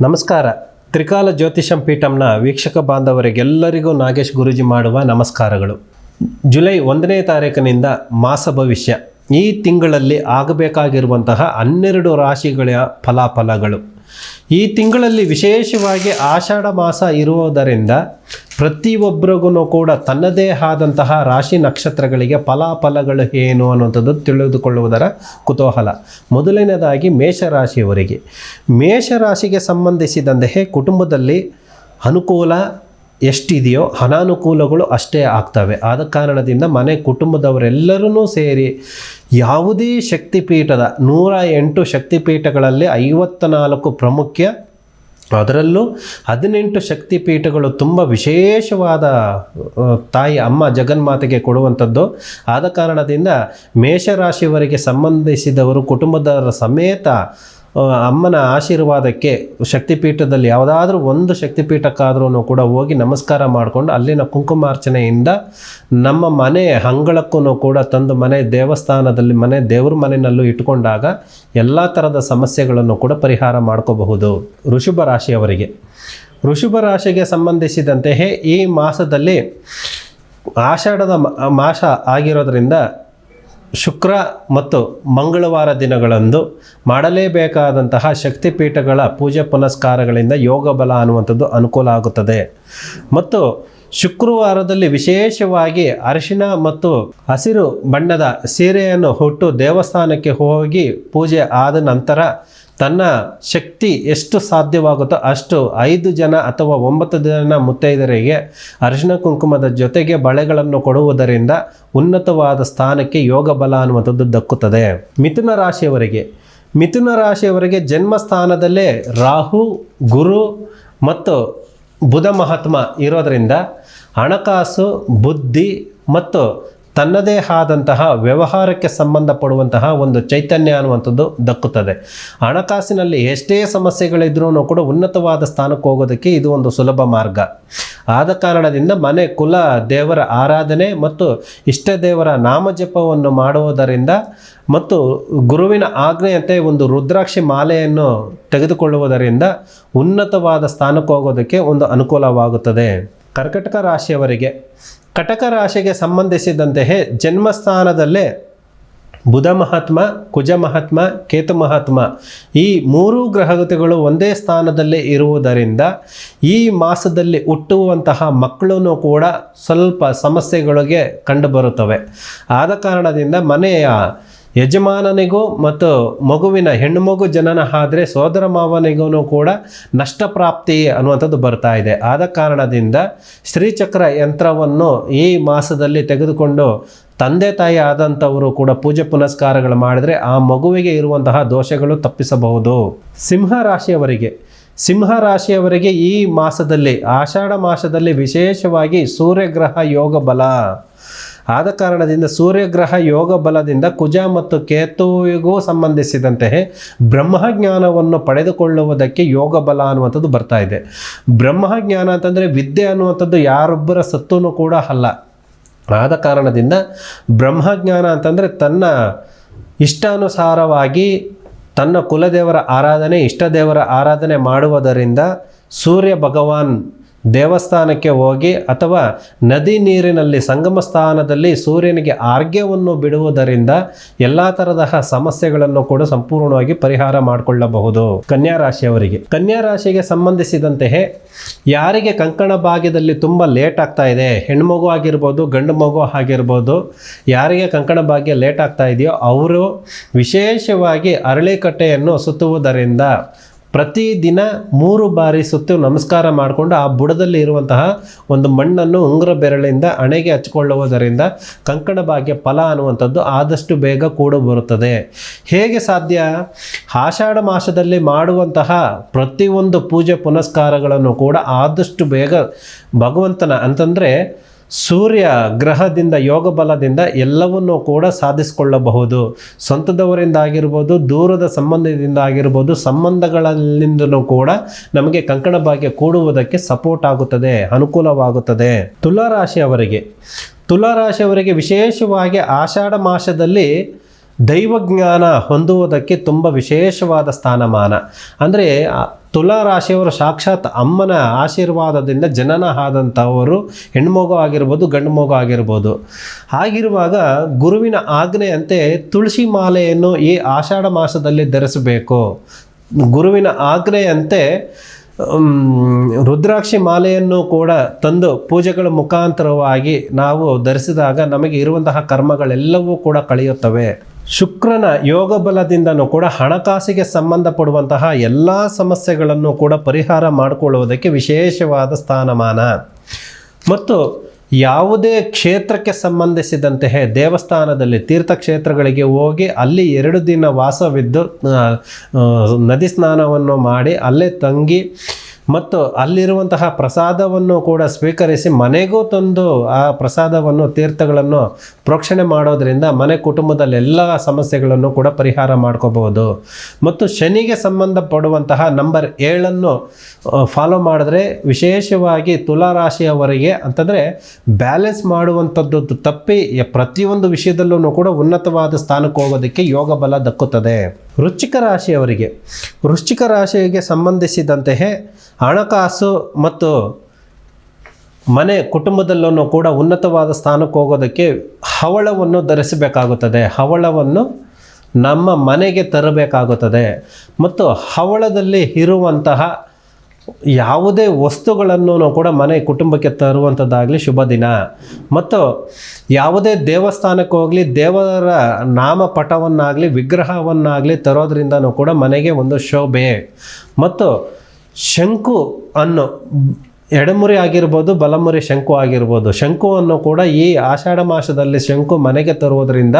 ನಮಸ್ಕಾರ. ತ್ರಿಕಾಲ ಜ್ಯೋತಿಷಂ ಪೀಠಂನ ವೀಕ್ಷಕ ಬಾಂಧವರಿಗೆಲ್ಲರಿಗೂ ನಾಗೇಶ್ ಗುರುಜಿ ಮಾಡುವ ನಮಸ್ಕಾರಗಳು. ಜುಲೈ ಒಂದನೇ ತಾರೀಕಿನಿಂದ ಮಾಸ ಭವಿಷ್ಯ. ಈ ತಿಂಗಳಲ್ಲಿ ಆಗಬೇಕಾಗಿರುವಂತಹ ಹನ್ನೆರಡು ರಾಶಿಗಳ ಫಲಾಫಲಗಳು. ಈ ತಿಂಗಳಲ್ಲಿ ವಿಶೇಷವಾಗಿ ಆಷಾಢ ಮಾಸ ಇರುವುದರಿಂದ ಪ್ರತಿಯೊಬ್ಬರಿಗೂ ಕೂಡ ತನ್ನದೇ ಆದಂತಹ ರಾಶಿ ನಕ್ಷತ್ರಗಳಿಗೆ ಫಲಾಫಲಗಳು ಏನು ಅನ್ನುವಂಥದ್ದು ತಿಳಿದುಕೊಳ್ಳುವುದರ ಕುತೂಹಲ. ಮೊದಲನೇದಾಗಿ ಮೇಷರಾಶಿಯವರಿಗೆ. ಮೇಷರಾಶಿಗೆ ಸಂಬಂಧಿಸಿದಂತೆ ಕುಟುಂಬದಲ್ಲಿ ಅನುಕೂಲ ಎಷ್ಟಿದೆಯೋ ಅನಾನುಕೂಲಗಳು ಅಷ್ಟೇ ಆಗ್ತವೆ. ಆದ ಕಾರಣದಿಂದ ಮನೆ ಕುಟುಂಬದವರೆಲ್ಲರೂ ಸೇರಿ ಯಾವುದೇ ಶಕ್ತಿಪೀಠದ ನೂರ ಎಂಟು ಶಕ್ತಿಪೀಠಗಳಲ್ಲಿ ಐವತ್ತ ನಾಲ್ಕು ಪ್ರಮುಖ ಅದರಲ್ಲೂ ಹದಿನೆಂಟು ಶಕ್ತಿಪೀಠಗಳು ತುಂಬ ವಿಶೇಷವಾದ ತಾಯಿ ಅಮ್ಮ ಜಗನ್ಮಾತೆಗೆ ಕೊಡುವಂಥದ್ದು. ಆದ ಕಾರಣದಿಂದ ಮೇಷರಾಶಿಯವರಿಗೆ ಸಂಬಂಧಿಸಿದವರು ಕುಟುಂಬದವರ ಸಮೇತ ಅಮ್ಮನ ಆಶೀರ್ವಾದಕ್ಕೆ ಶಕ್ತಿಪೀಠದಲ್ಲಿ ಯಾವುದಾದ್ರೂ ಒಂದು ಶಕ್ತಿಪೀಠಕ್ಕಾದ್ರೂ ಕೂಡ ಹೋಗಿ ನಮಸ್ಕಾರ ಮಾಡಿಕೊಂಡು ಅಲ್ಲಿನ ಕುಂಕುಮಾರ್ಚನೆಯಿಂದ ನಮ್ಮ ಮನೆ ಅಂಗಳಕ್ಕೂ ಕೂಡ ತಂದು ಮನೆ ದೇವಸ್ಥಾನದಲ್ಲಿ ಮನೆ ದೇವ್ರ ಮನೆಯಲ್ಲೂ ಇಟ್ಕೊಂಡಾಗ ಎಲ್ಲ ಥರದ ಸಮಸ್ಯೆಗಳನ್ನು ಕೂಡ ಪರಿಹಾರ ಮಾಡ್ಕೋಬಹುದು ಋಷಭ ರಾಶಿಯವರಿಗೆ. ಋಷಭ ರಾಶಿಗೆ ಸಂಬಂಧಿಸಿದಂತೆಯೇ ಈ ಮಾಸದಲ್ಲಿ ಆಷಾಢದ ಮಾಸ ಆಗಿರೋದ್ರಿಂದ ಶುಕ್ರ ಮತ್ತು ಮಂಗಳವಾರ ದಿನಗಳಂದು ಮಾಡಲೇಬೇಕಾದಂತಹ ಶಕ್ತಿಪೀಠಗಳ ಪೂಜೆ ಪುನಸ್ಕಾರಗಳಿಂದ ಯೋಗ ಬಲ ಅನ್ನುವಂಥದ್ದು ಅನುಕೂಲ ಆಗುತ್ತದೆ. ಮತ್ತು ಶುಕ್ರವಾರದಲ್ಲಿ ವಿಶೇಷವಾಗಿ ಅರಿಶಿನ ಮತ್ತು ಹಸಿರು ಬಣ್ಣದ ಸೀರೆಯನ್ನು ಹುಟ್ಟು ದೇವಸ್ಥಾನಕ್ಕೆ ಹೋಗಿ ಪೂಜೆ ಆದ ನಂತರ ತನ್ನ ಶಕ್ತಿ ಎಷ್ಟು ಸಾಧ್ಯವಾಗುತ್ತೋ ಅಷ್ಟು ಐದು ಜನ ಅಥವಾ ಒಂಬತ್ತು ಜನ ಮುತ್ತೈದರಿಗೆ ಅರಿಶಿಣ ಕುಂಕುಮದ ಜೊತೆಗೆ ಬಳೆಗಳನ್ನು ಕೊಡುವುದರಿಂದ ಉನ್ನತವಾದ ಸ್ಥಾನಕ್ಕೆ ಯೋಗ ಬಲ ಅನ್ನುವಂಥದ್ದು ದಕ್ಕುತ್ತದೆ. ಮಿಥುನ ರಾಶಿಯವರಿಗೆ ಮಿಥುನ ರಾಶಿಯವರಿಗೆ ಜನ್ಮ ಸ್ಥಾನದಲ್ಲೇ ರಾಹು, ಗುರು ಮತ್ತು ಬುಧ ಮಹಾತ್ಮ ಇರೋದರಿಂದ ಹಣಕಾಸು, ಬುದ್ಧಿ ಮತ್ತು ತನ್ನದೇ ಆದಂತಹ ವ್ಯವಹಾರಕ್ಕೆ ಸಂಬಂಧಪಡುವಂತಹ ಒಂದು ಚೈತನ್ಯ ಅನ್ನುವಂಥದ್ದು ದಕ್ಕುತ್ತದೆ. ಹಣಕಾಸಿನಲ್ಲಿ ಎಷ್ಟೇ ಸಮಸ್ಯೆಗಳಿದ್ರೂ ಕೂಡ ಉನ್ನತವಾದ ಸ್ಥಾನಕ್ಕೆ ಹೋಗೋದಕ್ಕೆ ಇದು ಒಂದು ಸುಲಭ ಮಾರ್ಗ. ಆದ ಕಾರಣದಿಂದ ಮನೆ, ಕುಲ, ದೇವರ ಆರಾಧನೆ ಮತ್ತು ಇಷ್ಟ ದೇವರ ನಾಮಜಪವನ್ನು ಮಾಡುವುದರಿಂದ ಮತ್ತು ಗುರುವಿನ ಆಜ್ಞೆಯಂತೆ ಒಂದು ರುದ್ರಾಕ್ಷಿ ಮಾಲೆಯನ್ನು ತೆಗೆದುಕೊಳ್ಳುವುದರಿಂದ ಉನ್ನತವಾದ ಸ್ಥಾನಕ್ಕೆ ಹೋಗೋದಕ್ಕೆ ಒಂದು ಅನುಕೂಲವಾಗುತ್ತದೆ. ಕರ್ಕಟಕ ರಾಶಿಯವರಿಗೆ ಕಟಕ ರಾಶಿಗೆ ಸಂಬಂಧಿಸಿದಂತೆಯೇ ಜನ್ಮಸ್ಥಾನದಲ್ಲೇ ಬುಧ ಮಹಾತ್ಮ, ಕುಜ ಮಹಾತ್ಮ, ಕೇತು ಮಹಾತ್ಮ ಈ ಮೂರೂ ಗ್ರಹಗತಿಗಳು ಒಂದೇ ಸ್ಥಾನದಲ್ಲಿ ಇರುವುದರಿಂದ ಈ ಮಾಸದಲ್ಲಿ ಹುಟ್ಟುವಂತಹ ಮಕ್ಕಳೂ ಕೂಡ ಸ್ವಲ್ಪ ಸಮಸ್ಯೆಗಳಿಗೆ ಕಂಡುಬರುತ್ತವೆ. ಆದ ಕಾರಣದಿಂದ ಮನೆಯ ಯಜಮಾನನಿಗೂ ಮತ್ತು ಮಗುವಿನ ಹೆಣ್ಣು ಮಗು ಜನನ ಆದರೆ ಸೋದರ ಮಾವನಿಗೂ ಕೂಡ ನಷ್ಟಪ್ರಾಪ್ತಿ ಅನ್ನುವಂಥದ್ದು ಬರ್ತಾ ಇದೆ. ಆದ ಕಾರಣದಿಂದ ಶ್ರೀಚಕ್ರ ಯಂತ್ರವನ್ನು ಈ ಮಾಸದಲ್ಲಿ ತೆಗೆದುಕೊಂಡು ತಂದೆ ತಾಯಿ ಆದಂಥವರು ಕೂಡ ಪೂಜೆ ಪುನಸ್ಕಾರಗಳು ಮಾಡಿದರೆ ಆ ಮಗುವಿಗೆ ಇರುವಂತಹ ದೋಷಗಳು ತಪ್ಪಿಸಬಹುದು. ಸಿಂಹ ರಾಶಿಯವರಿಗೆ ಸಿಂಹ ರಾಶಿಯವರಿಗೆ ಈ ಮಾಸದಲ್ಲಿ, ಆಷಾಢ ಮಾಸದಲ್ಲಿ ವಿಶೇಷವಾಗಿ ಸೂರ್ಯಗ್ರಹ ಯೋಗ ಬಲ. ಆದ ಕಾರಣದಿಂದ ಸೂರ್ಯಗ್ರಹ ಯೋಗ ಬಲದಿಂದ ಕುಜ ಮತ್ತು ಕೇತುವಿಗೂ ಸಂಬಂಧಿಸಿದಂತೆ ಬ್ರಹ್ಮಜ್ಞಾನವನ್ನು ಪಡೆದುಕೊಳ್ಳುವುದಕ್ಕೆ ಯೋಗ ಬಲ ಅನ್ನುವಂಥದ್ದು ಬರ್ತಾ ಇದೆ. ಬ್ರಹ್ಮಜ್ಞಾನ ಅಂತಂದರೆ ವಿದ್ಯೆ ಅನ್ನುವಂಥದ್ದು ಯಾರೊಬ್ಬರ ಸತ್ತೂ ಕೂಡ ಅಲ್ಲ. ಆದ ಕಾರಣದಿಂದ ಬ್ರಹ್ಮಜ್ಞಾನ ಅಂತಂದರೆ ತನ್ನ ಇಷ್ಟಾನುಸಾರವಾಗಿ ತನ್ನ ಕುಲದೇವರ ಆರಾಧನೆ ಇಷ್ಟ ದೇವರ ಆರಾಧನೆ ಮಾಡುವುದರಿಂದ ಸೂರ್ಯ ಭಗವಾನ್ ದೇವಸ್ಥಾನಕ್ಕೆ ಹೋಗಿ ಅಥವಾ ನದಿ ನೀರಿನಲ್ಲಿ ಸಂಗಮ ಸ್ಥಾನದಲ್ಲಿ ಸೂರ್ಯನಿಗೆ ಆರ್ಘ್ಯವನ್ನು ಬಿಡುವುದರಿಂದ ಎಲ್ಲ ತರಹದ ಸಮಸ್ಯೆಗಳನ್ನು ಕೂಡ ಸಂಪೂರ್ಣವಾಗಿ ಪರಿಹಾರ ಮಾಡಿಕೊಳ್ಳಬಹುದು. ಕನ್ಯಾ ರಾಶಿಯವರಿಗೆ. ಕನ್ಯಾ ರಾಶಿಗೆ ಸಂಬಂಧಿಸಿದಂತೆಯೇ ಯಾರಿಗೆ ಕಂಕಣ ಭಾಗ್ಯದಲ್ಲಿ ತುಂಬ ಲೇಟ್ ಆಗ್ತಾ ಇದೆ ಹೆಣ್ಮಗು ಆಗಿರ್ಬೋದು, ಗಂಡು ಮಗು ಆಗಿರ್ಬೋದು, ಯಾರಿಗೆ ಕಂಕಣ ಭಾಗ್ಯ ಲೇಟ್ ಆಗ್ತಾ ಇದೆಯೋ, ಅವರು ವಿಶೇಷವಾಗಿ ಅರಳಿಕಟ್ಟೆಯನ್ನು ಸುತ್ತುವುದರಿಂದ ಪ್ರತಿದಿನ ಮೂರು ಬಾರಿ ಸುತ್ತು ನಮಸ್ಕಾರ ಮಾಡಿಕೊಂಡು ಆ ಬುಡದಲ್ಲಿ ಇರುವಂತಹ ಒಂದು ಮಣ್ಣನ್ನು ಉಂಗುರ ಬೆರಳಿಂದ ಹಣೆಗೆ ಹಚ್ಕೊಳ್ಳುವುದರಿಂದ ಕಂಕಣ ಭಾಗ್ಯ ಫಲ ಅನ್ನುವಂಥದ್ದು ಆದಷ್ಟು ಬೇಗ ಕೂಡ ಬರುತ್ತದೆ. ಹೇಗೆ ಸಾಧ್ಯ? ಆಷಾಢ ಮಾಸದಲ್ಲಿ ಮಾಡುವಂತಹ ಪ್ರತಿಯೊಂದು ಪೂಜೆ ಪುನಸ್ಕಾರಗಳನ್ನು ಕೂಡ ಆದಷ್ಟು ಬೇಗ ಭಗವಂತನ ಅಂತಂದರೆ ಸೂರ್ಯ ಗ್ರಹದಿಂದ ಯೋಗ ಬಲದಿಂದ ಎಲ್ಲವನ್ನೂ ಕೂಡ ಸಾಧಿಸಿಕೊಳ್ಳಬಹುದು. ಸ್ವಂತದವರಿಂದ ಆಗಿರ್ಬೋದು ದೂರದ ಸಂಬಂಧದಿಂದ ಆಗಿರ್ಬೋದು, ಸಂಬಂಧಗಳಲ್ಲಿಂದಲೂ ಕೂಡ ನಮಗೆ ಕಂಕಣ ಭಾಗ್ಯ ಕೂಡುವುದಕ್ಕೆ ಸಪೋರ್ಟ್ ಆಗುತ್ತದೆ, ಅನುಕೂಲವಾಗುತ್ತದೆ. ತುಲಾರಾಶಿಯವರಿಗೆ ತುಲಾರಾಶಿಯವರಿಗೆ ವಿಶೇಷವಾಗಿ ಆಷಾಢ ಮಾಸದಲ್ಲಿ ದೈವಜ್ಞಾನ ಹೊಂದುವುದಕ್ಕೆ ತುಂಬ ವಿಶೇಷವಾದ ಸ್ಥಾನಮಾನ. ಅಂದರೆ ತುಲಾ ರಾಶಿಯವರು ಸಾಕ್ಷಾತ್ ಅಮ್ಮನ ಆಶೀರ್ವಾದದಿಂದ ಜನನ ಆದಂಥವರು ಹೆಣ್ಮಗು ಆಗಿರ್ಬೋದು ಗಂಡು ಮಗು ಆಗಿರ್ಬೋದು. ಹಾಗಿರುವಾಗ ಗುರುವಿನ ಆಜ್ಞೆಯಂತೆ ತುಳಸಿ ಮಾಲೆಯನ್ನು ಈ ಆಷಾಢ ಮಾಸದಲ್ಲಿ ಧರಿಸಬೇಕು. ಗುರುವಿನ ಆಜ್ಞೆಯಂತೆ ರುದ್ರಾಕ್ಷಿ ಮಾಲೆಯನ್ನು ಕೂಡ ತಂದು ಪೂಜೆಗಳ ಮುಖಾಂತರವಾಗಿ ನಾವು ಧರಿಸಿದಾಗ ನಮಗೆ ಇರುವಂತಹ ಕರ್ಮಗಳೆಲ್ಲವೂ ಕೂಡ ಕಳೆಯುತ್ತವೆ. ಶುಕ್ರನ ಯೋಗ ಬಲದಿಂದನೂ ಕೂಡ ಹಣಕಾಸಿಗೆ ಸಂಬಂಧಪಡುವಂತಹ ಎಲ್ಲ ಸಮಸ್ಯೆಗಳನ್ನು ಕೂಡ ಪರಿಹಾರ ಮಾಡಿಕೊಳ್ಳುವುದಕ್ಕೆ ವಿಶೇಷವಾದ ಸ್ಥಾನಮಾನ. ಮತ್ತು ಯಾವುದೇ ಕ್ಷೇತ್ರಕ್ಕೆ ಸಂಬಂಧಿಸಿದಂತೆ ದೇವಸ್ಥಾನದಲ್ಲಿ ತೀರ್ಥಕ್ಷೇತ್ರಗಳಿಗೆ ಹೋಗಿ ಅಲ್ಲಿ ಎರಡು ದಿನ ವಾಸವಿದ್ದು ನದಿ ಸ್ನಾನವನ್ನು ಮಾಡಿ ಅಲ್ಲೇ ತಂಗಿ ಮತ್ತು ಅಲ್ಲಿರುವಂತಹ ಪ್ರಸಾದವನ್ನು ಕೂಡ ಸ್ವೀಕರಿಸಿ ಮನೆಗೂ ತಂದು ಆ ಪ್ರಸಾದವನ್ನು, ತೀರ್ಥಗಳನ್ನು ಪ್ರೋಕ್ಷಣೆ ಮಾಡೋದರಿಂದ ಮನೆ ಕುಟುಂಬದಲ್ಲಿ ಎಲ್ಲ ಸಮಸ್ಯೆಗಳನ್ನು ಕೂಡ ಪರಿಹಾರ ಮಾಡ್ಕೋಬಹುದು. ಮತ್ತು ಶನಿಗೆ ಸಂಬಂಧಪಡುವಂತಹ ನಂಬರ್ ಏಳನ್ನು ಫಾಲೋ ಮಾಡಿದ್ರೆ ವಿಶೇಷವಾಗಿ ತುಲಾ ರಾಶಿಯವರಿಗೆ ಅಂತಂದರೆ ಬ್ಯಾಲೆನ್ಸ್ ಮಾಡುವಂಥದ್ದು ತಪ್ಪಿ ಪ್ರತಿಯೊಂದು ವಿಷಯದಲ್ಲೂ ಕೂಡ ಉನ್ನತವಾದ ಸ್ಥಾನಕ್ಕೆ ಹೋಗೋದಕ್ಕೆ ಯೋಗ ಬಲ ದಕ್ಕುತ್ತದೆ. ವೃಶ್ಚಿಕ ರಾಶಿಯವರಿಗೆ. ವೃಶ್ಚಿಕ ರಾಶಿಗೆ ಸಂಬಂಧಿಸಿದಂತೆಯೇ ಹಣಕಾಸು ಮತ್ತು ಮನೆ ಕುಟುಂಬದಲ್ಲೂ ಕೂಡ ಉನ್ನತವಾದ ಸ್ಥಾನಕ್ಕೆ ಹೋಗೋದಕ್ಕೆ ಹವಳವನ್ನು ಧರಿಸಬೇಕಾಗುತ್ತದೆ. ಹವಳವನ್ನು ನಮ್ಮ ಮನೆಗೆ ತರಬೇಕಾಗುತ್ತದೆ. ಮತ್ತು ಹವಳದಲ್ಲಿ ಇರುವಂತಹ ಯಾವುದೇ ವಸ್ತುಗಳನ್ನು ಕೂಡ ಮನೆ, ಕುಟುಂಬಕ್ಕೆ ತರುವಂಥದ್ದಾಗಲಿ ಶುಭ ದಿನ. ಮತ್ತು ಯಾವುದೇ ದೇವಸ್ಥಾನಕ್ಕೆ ಹೋಗಲಿ, ದೇವರ ನಾಮಪಟವನ್ನಾಗಲಿ, ವಿಗ್ರಹವನ್ನಾಗಲಿ ತರೋದ್ರಿಂದನೂ ಕೂಡ ಮನೆಗೆ ಒಂದು ಶೋಭೆ. ಮತ್ತು ಶಂಕು ಅನ್ನು ಎಡಮುರಿ ಆಗಿರ್ಬೋದು, ಬಲಮುರಿ ಶಂಕು ಆಗಿರ್ಬೋದು. ಶಂಕುವನ್ನು ಕೂಡ ಈ ಆಷಾಢ ಮಾಸದಲ್ಲಿ ಶಂಕು ಮನೆಗೆ ತರುವುದರಿಂದ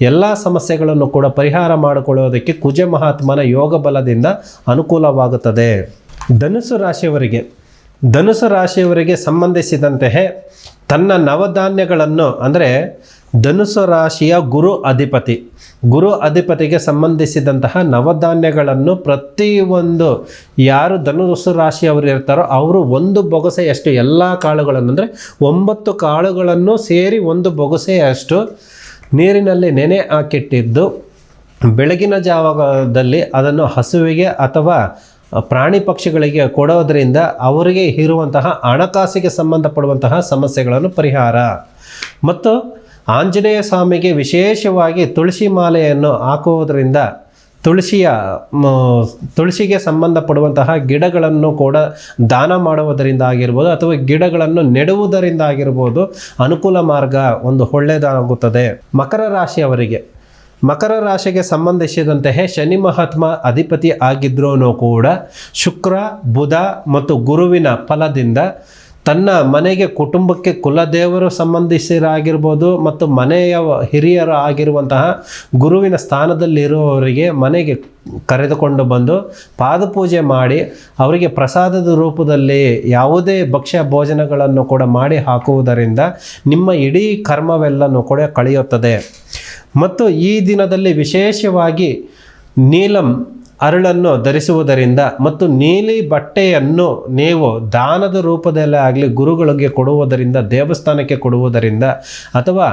ಎಲ್ಲ ಸಮಸ್ಯೆಗಳನ್ನು ಕೂಡ ಪರಿಹಾರ ಮಾಡಿಕೊಳ್ಳುವುದಕ್ಕೆ ಕುಜ ಮಹಾತ್ಮನ ಯೋಗ ಬಲದಿಂದ ಅನುಕೂಲವಾಗುತ್ತದೆ. ಧನುಸು ರಾಶಿಯವರಿಗೆ ಧನುಸು ರಾಶಿಯವರಿಗೆ ಸಂಬಂಧಿಸಿದಂತೆ ತನ್ನ ನವಧಾನ್ಯಗಳನ್ನು, ಅಂದರೆ ಧನುಸು ರಾಶಿಯ ಗುರು ಅಧಿಪತಿ, ಗುರು ಅಧಿಪತಿಗೆ ಸಂಬಂಧಿಸಿದಂತಹ ನವಧಾನ್ಯಗಳನ್ನು ಪ್ರತಿಯೊಂದು ಯಾರು ಧನುಸು ರಾಶಿಯವರು ಇರ್ತಾರೋ ಅವರು ಒಂದು ಬೊಗಸೆಯಷ್ಟು ಎಲ್ಲ ಕಾಳುಗಳನ್ನು, ಅಂದರೆ ಒಂಬತ್ತು ಕಾಳುಗಳನ್ನು ಸೇರಿ ಒಂದು ಬೊಗಸೆಯಷ್ಟು ನೀರಿನಲ್ಲಿ ನೆನೆ ಹಾಕಿಟ್ಟಿದ್ದು, ಬೆಳಗಿನ ಜಾವದಲ್ಲಿ ಅದನ್ನು ಹಸುವಿಗೆ ಅಥವಾ ಪ್ರಾಣಿ ಪಕ್ಷಿಗಳಿಗೆ ಕೊಡೋದರಿಂದ ಅವರಿಗೆ ಇರುವಂತಹ ಹಣಕಾಸಿಗೆ ಸಂಬಂಧಪಡುವಂತಹ ಸಮಸ್ಯೆಗಳನ್ನು ಪರಿಹಾರ. ಮತ್ತು ಆಂಜನೇಯ ಸ್ವಾಮಿಗೆ ವಿಶೇಷವಾಗಿ ತುಳಸಿ ಮಾಲೆಯನ್ನು ಹಾಕುವುದರಿಂದ ತುಳಸಿಯ ತುಳಸಿಗೆ ಸಂಬಂಧಪಡುವಂತಹ ಗಿಡಗಳನ್ನು ಕೂಡ ದಾನ ಮಾಡುವುದರಿಂದ ಆಗಿರ್ಬೋದು ಅಥವಾ ಗಿಡಗಳನ್ನು ನೆಡುವುದರಿಂದ ಆಗಿರ್ಬೋದು ಅನುಕೂಲ ಮಾರ್ಗ ಒಂದು ಒಳ್ಳೆಯದಾಗುತ್ತದೆ. ಮಕರ ರಾಶಿಯವರಿಗೆ. ಮಕರ ರಾಶಿಗೆ ಸಂಬಂಧಿಸಿದಂತೆಯೇ ಶನಿ ಮಹಾತ್ಮ ಅಧಿಪತಿ ಆಗಿದ್ರೂ ಕೂಡ ಶುಕ್ರ, ಬುಧ ಮತ್ತು ಗುರುವಿನ ಫಲದಿಂದ ತನ್ನ ಮನೆಗೆ ಕುಟುಂಬಕ್ಕೆ ಕುಲದೇವರು ಸಂಬಂಧಿಸಿರಾಗಿರ್ಬೋದು ಮತ್ತು ಮನೆಯ ಹಿರಿಯರು ಆಗಿರುವಂತಹ ಗುರುವಿನ ಸ್ಥಾನದಲ್ಲಿರುವವರಿಗೆ ಮನೆಗೆ ಕರೆದುಕೊಂಡು ಬಂದು ಪಾದಪೂಜೆ ಮಾಡಿ ಅವರಿಗೆ ಪ್ರಸಾದದ ರೂಪದಲ್ಲಿ ಯಾವುದೇ ಭಕ್ಷ್ಯ ಭೋಜನಗಳನ್ನು ಕೂಡ ಮಾಡಿ ಹಾಕುವುದರಿಂದ ನಿಮ್ಮ ಇಡೀ ಕರ್ಮವೆಲ್ಲನೂ ಕೂಡ ಕಳೆಯುತ್ತದೆ. ಮತ್ತು ಈ ದಿನದಲ್ಲಿ ವಿಶೇಷವಾಗಿ ನೀಲಂ ಅರಳನ್ನು ಧರಿಸುವುದರಿಂದ ಮತ್ತು ನೀಲಿ ಬಟ್ಟೆಯನ್ನು ನೀವು ದಾನದ ರೂಪದಲ್ಲೇ ಆಗಲಿ ಗುರುಗಳಿಗೆ ಕೊಡುವುದರಿಂದ, ದೇವಸ್ಥಾನಕ್ಕೆ ಕೊಡುವುದರಿಂದ ಅಥವಾ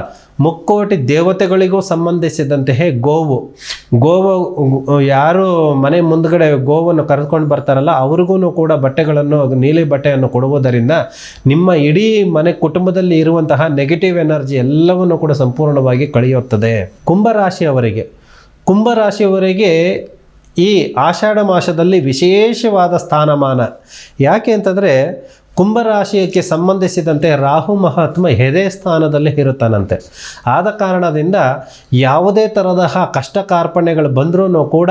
ಮುಕ್ಕೋಟಿ ದೇವತೆಗಳಿಗೂ ಸಂಬಂಧಿಸಿದಂತೆಯೇ ಗೋವು. ಗೋವು, ಯಾರು ಮನೆ ಮುಂದ್ಗಡೆ ಗೋವನ್ನು ಕರೆದುಕೊಂಡು ಬರ್ತಾರಲ್ಲ, ಅವ್ರಿಗೂ ಕೂಡ ಬಟ್ಟೆಗಳನ್ನು, ನೀಲಿ ಬಟ್ಟೆಯನ್ನು ಕೊಡುವುದರಿಂದ ನಿಮ್ಮ ಇಡೀ ಮನೆ ಕುಟುಂಬದಲ್ಲಿ ಇರುವಂತಹ ನೆಗೆಟಿವ್ ಎನರ್ಜಿ ಎಲ್ಲವನ್ನು ಕೂಡ ಸಂಪೂರ್ಣವಾಗಿ ಕಳೆಯುತ್ತದೆ. ಕುಂಭರಾಶಿಯವರಿಗೆ. ಕುಂಭರಾಶಿಯವರಿಗೆ ಈ ಆಷಾಢ ಮಾಸದಲ್ಲಿ ವಿಶೇಷವಾದ ಸ್ಥಾನಮಾನ. ಯಾಕೆ ಅಂತಂದರೆ, ಕುಂಭರಾಶಿಯಕ್ಕೆ ಸಂಬಂಧಿಸಿದಂತೆ ರಾಹು ಮಹಾತ್ಮ ಎದೆ ಸ್ಥಾನದಲ್ಲಿ ಇರುತ್ತಾನಂತೆ. ಆದ ಕಾರಣದಿಂದ ಯಾವುದೇ ತರಹ ಕಷ್ಟ ಕಾರ್ಪಣ್ಯಗಳು ಬಂದರೂ ಕೂಡ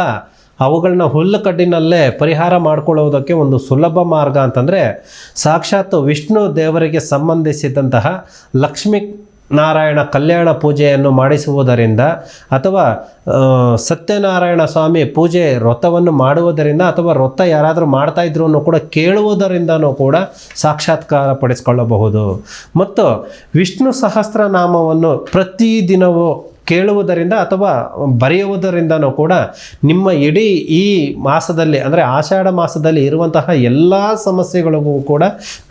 ಅವುಗಳನ್ನ ಹುಲ್ಲು ಕಡ್ಡಿನಲ್ಲೇ ಪರಿಹಾರ ಮಾಡಿಕೊಳ್ಳುವುದಕ್ಕೆ ಒಂದು ಸುಲಭ ಮಾರ್ಗ ಅಂತಂದರೆ ಸಾಕ್ಷಾತ್ ವಿಷ್ಣು ದೇವರಿಗೆ ಸಂಬಂಧಿಸಿದಂತಹ ಲಕ್ಷ್ಮೀ ನಾರಾಯಣ ಕಲ್ಯಾಣ ಪೂಜೆಯನ್ನು ಮಾಡಿಸುವುದರಿಂದ ಅಥವಾ ಸತ್ಯನಾರಾಯಣ ಸ್ವಾಮಿ ಪೂಜೆ ವ್ರತವನ್ನು ಮಾಡುವುದರಿಂದ ಅಥವಾ ವ್ರತ ಯಾರಾದರೂ ಮಾಡ್ತಾ ಇದ್ರೂ ಕೂಡ ಕೇಳುವುದರಿಂದನೂ ಕೂಡ ಸಾಕ್ಷಾತ್ಕಾರ ಪಡಿಸಿಕೊಳ್ಳಬಹುದು ಮತ್ತು ವಿಷ್ಣು ಸಹಸ್ರನಾಮವನ್ನು ಪ್ರತಿದಿನವೂ ಕೇಳುವುದರಿಂದ ಅಥವಾ ಬರೆಯುವುದರಿಂದನೂ ಕೂಡ ನಿಮ್ಮ ಇಡೀ ಈ ಮಾಸದಲ್ಲಿ, ಅಂದರೆ ಆಷಾಢ ಮಾಸದಲ್ಲಿ ಇರುವಂತಹ ಎಲ್ಲ ಸಮಸ್ಯೆಗಳಿಗೂ ಕೂಡ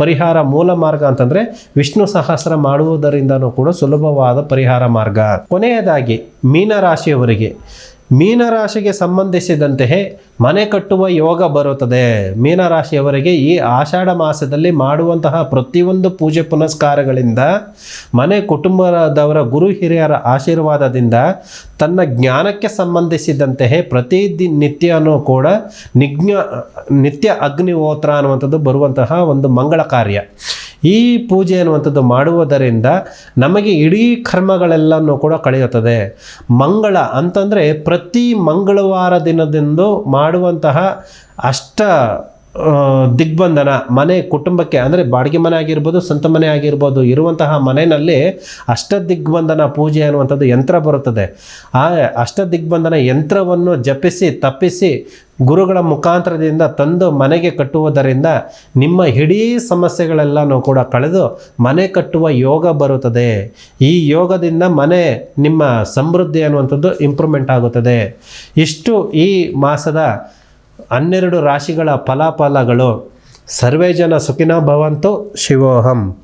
ಪರಿಹಾರ ಮೂಲ ಮಾರ್ಗ ಅಂತಂದರೆ ವಿಷ್ಣು ಸಹಸ್ರ ಮಾಡುವುದರಿಂದನೂ ಕೂಡ ಸುಲಭವಾದ ಪರಿಹಾರ ಮಾರ್ಗ. ಕೊನೆಯದಾಗಿ ಮೀನರಾಶಿಯವರಿಗೆ ಮೀನರಾಶಿಗೆ ಸಂಬಂಧಿಸಿದಂತೆಯೇ ಮನೆ ಕಟ್ಟುವ ಯೋಗ ಬರುತ್ತದೆ. ಮೀನರಾಶಿಯವರಿಗೆ ಈ ಆಷಾಢ ಮಾಸದಲ್ಲಿ ಮಾಡುವಂತಹ ಪ್ರತಿಯೊಂದು ಪೂಜೆ ಪುನಸ್ಕಾರಗಳಿಂದ, ಮನೆ ಕುಟುಂಬದವರ ಗುರು ಹಿರಿಯರ ಆಶೀರ್ವಾದದಿಂದ, ತನ್ನ ಜ್ಞಾನಕ್ಕೆ ಸಂಬಂಧಿಸಿದಂತೆಯೇ ಪ್ರತಿ ದಿನ ನಿತ್ಯನೂ ಕೂಡ ನಿಜ್ಞ, ನಿತ್ಯ ಅಗ್ನಿಹೋತ್ರ ಅನ್ನುವಂಥದ್ದು ಬರುವಂತಹ ಒಂದು ಮಂಗಳ ಕಾರ್ಯ. ಈ ಪೂಜೆ ಅನ್ನುವಂಥದ್ದು ಮಾಡುವುದರಿಂದ ನಮಗೆ ಇಡೀ ಕರ್ಮಗಳೆಲ್ಲನೂ ಕೂಡ ಕಳೆಯುತ್ತದೆ. ಮಂಗಳ ಅಂತಂದರೆ ಪ್ರತಿ ಮಂಗಳವಾರ ದಿನದಂದು ಮಾಡುವಂತಹ ಅಷ್ಟ ದಿಗ್ಬಂಧನ, ಮನೆ, ಕುಟುಂಬಕ್ಕೆ, ಅಂದರೆ ಬಾಡಿಗೆ ಮನೆ ಆಗಿರ್ಬೋದು, ಸ್ವಂತ ಮನೆ ಆಗಿರ್ಬೋದು, ಇರುವಂತಹ ಮನೆಯಲ್ಲಿ ಅಷ್ಟ ದಿಗ್ಬಂಧನ ಪೂಜೆ ಅನ್ನುವಂಥದ್ದು ಯಂತ್ರ ಬರುತ್ತದೆ. ಆ ಅಷ್ಟ ದಿಗ್ಬಂಧನ ಯಂತ್ರವನ್ನು ಜಪಿಸಿ, ತಪ್ಪಿಸಿ, ಗುರುಗಳ ಮುಖಾಂತರದಿಂದ ತಂದು ಮನೆಗೆ ಕಟ್ಟುವುದರಿಂದ ನಿಮ್ಮ ಇಡೀ ಸಮಸ್ಯೆಗಳೆಲ್ಲನೂ ಕೂಡ ಕಳೆದು ಮನೆ ಕಟ್ಟುವ ಯೋಗ ಬರುತ್ತದೆ. ಈ ಯೋಗದಿಂದ ಮನೆ ನಿಮ್ಮ ಸಮೃದ್ಧಿ ಅನ್ನುವಂಥದ್ದು ಇಂಪ್ರೂವ್ಮೆಂಟ್ ಆಗುತ್ತದೆ. ಇಷ್ಟು ಈ ಮಾಸದ ಹನ್ನೆರಡು ರಾಶಿಗಳ ಫಲಾಫಲಗಳು. ಸರ್ವೇ ಜನ ಸುಖಿನ ಭವಂತು ಶಿವೋಹಂ.